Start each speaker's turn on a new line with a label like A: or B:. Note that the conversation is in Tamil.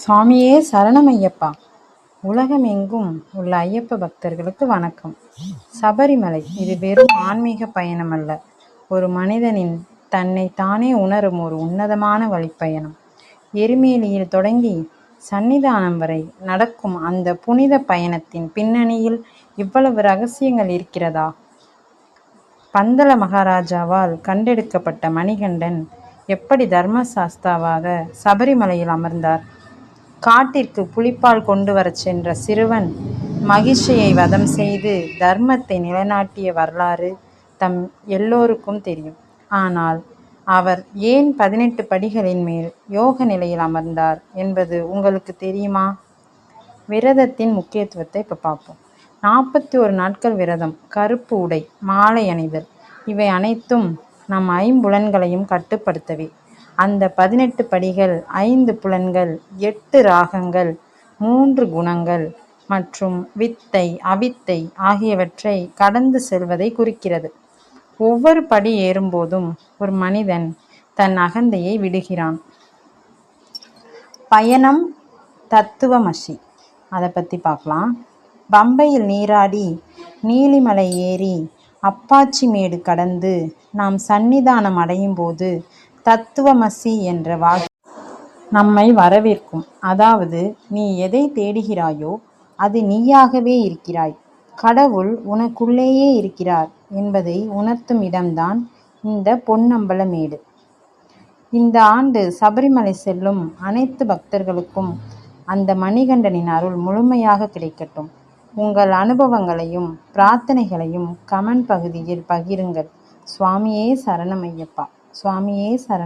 A: சாமியே சரணமய்யப்பா உலகம் எங்கும் உள்ள ஐயப்ப பக்தர்களுக்கு வணக்கம். சபரிமலை இது வெறும் ஆன்மீக பயணமல்ல. ஒரு மனிதனின் தன்னை தானே உணரும் ஒரு உன்னதமான வழிப்பயணம். எருமேலியில் தொடங்கி சன்னிதானம் வரை நடக்கும் அந்த புனித பயணத்தின் பின்னணியில் இவ்வளவு ரகசியங்கள் இருக்கிறதா? பந்தள மகாராஜாவால் கண்டெடுக்கப்பட்ட மணிகண்டன் எப்படி தர்மசாஸ்தாவாக சபரிமலையில் அமர்ந்தார்? காட்டிற்கு புலிப்பால் கொண்டு வரச் சென்ற சிறுவன் மகிழ்ச்சியை வதம் செய்து தர்மத்தை நிலைநாட்டிய வரலாறு தம் எல்லோருக்கும் தெரியும். ஆனால் அவர் ஏன் பதினெட்டு படிகளின் மேல் யோக நிலையில் அமர்ந்தார் என்பது உங்களுக்கு தெரியுமா? விரதத்தின் முக்கியத்துவத்தை இப்போ பார்ப்போம். நாற்பத்தி ஒரு நாட்கள் விரதம் கருப்பு உடை மாலை அணிதல் இவை அனைத்தும் நம் ஐம்புலன்களையும் கட்டுப்படுத்தவே. அந்த பதினெட்டு படிகள் ஐந்து புலன்கள் எட்டு ராகங்கள் மூன்று குணங்கள் மற்றும் வித்தை அவித்தை ஆகியவற்றை கடந்து செல்வதை குறிக்கிறது. ஒவ்வொரு படி ஏறும்போதும் ஒரு மனிதன் தன் அகந்தையை விடுகிறான். பயணம் தத்துவமசி. அதை பற்றி பார்க்கலாம். பம்பையில் நீராடி நீலிமலை ஏறி அப்பாச்சி மேடு கடந்து நாம் சன்னிதானம் அடையும் போது தத்துவமசி என்ற வாக்கு நம்மை வரவேற்கும். அதாவது நீ எதை தேடுகிறாயோ அது நீயாகவே இருக்கிறாய். கடவுள் உனக்குள்ளேயே இருக்கிறார் என்பதை உணர்த்தும் இடம்தான் இந்த பொன்னம்பலமேடு இந்த ஆண்டு சபரிமலை செல்லும் அனைத்து பக்தர்களுக்கும் அந்த மணிகண்டனின் அருள் முழுமையாக கிடைக்கட்டும். உங்கள் அனுபவங்களையும் பிரார்த்தனைகளையும் கமெண்ட் பகுதியில் பகிருங்கள். சுவாமியே சரணமையப்பா சுவாமியே சரணம்